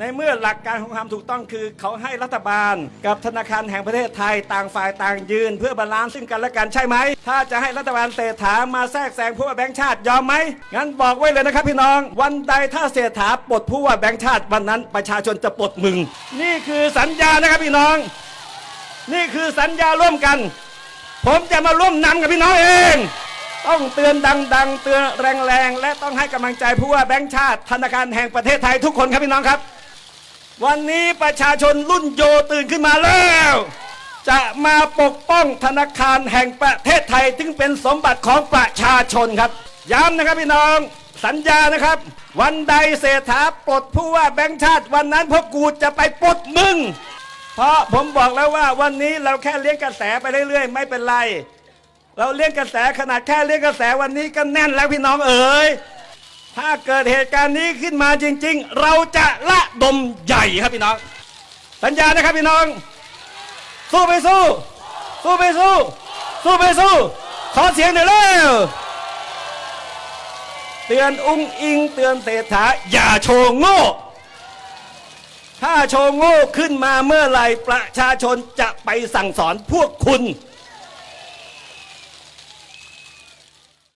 ในเมื่อหลักการของความถูกต้องคือเขาให้รัฐบาล กับธนาคารแห่งประเทศไทยต่างฝ่ายต่างยืน เพื่อบาลานซ์ซึ่งกันและกันใช่ไหม ถ้าจะให้รัฐบาลเศรษฐามาแทรกแซงผู้ว่าแบงค์ชาติยอมไหมงั้นบอกไว้เลยนะครับพี่น้อง วันใดถ้าเศรษฐาปลดผู้ว่าแบงค์ชาติวันนั้นประชาชนจะปลดมึง นี่คือสัญญานะครับพี่น้อง นี่คือสัญญาร่วมกัน ผมจะมาร่วมนำกับพี่น้องเองต้องเตือนดัง ๆ เตือนแรงๆ และต้องให้กำลังใจผู้ว่าแบงค์ชาติธนาคารแห่งประเทศไทยทุกคนครับพี่น้องครับ วันนี้ประชาชนรุ่นโยตื่นขึ้นมาแล้ว จะมาปกป้องธนาคารแห่งประเทศไทยซึ่งเป็นสมบัติของประชาชนครับ ย้ำนะครับพี่น้องสัญญานะครับ วันใดเศรษฐาปลดผู้ว่าแบงค์ชาติวันนั้นพวกกูจะไปปลดมึง เพราะผมบอกแล้วว่าวันนี้เราแค่เลี้ยงกระแสไปเรื่อยๆ ไม่เป็นไร เราเลี้ยงกระแสขนาดแค่เลี้ยงกระแสวันนี้ก็แน่นแล้วพี่น้องเอ๋ย ถ้าเกิดเหตุการณ์นี้ขึ้นมาจริง ๆ เราจะละดมใหญ่ครับพี่น้อง สัญญานะครับพี่น้อง สู้ไปสู้ สู้ไปสู้ สู้ไปสู้ ขอเสียงหน่อยเร็วเตือนอุ้งอิงเตือนเศรษฐาอย่าโชว์โง่ ถ้าโชว์โง่ขึ้นมาเมื่อไหร่ประชาชนจะไปสั่งสอนพวกคุณ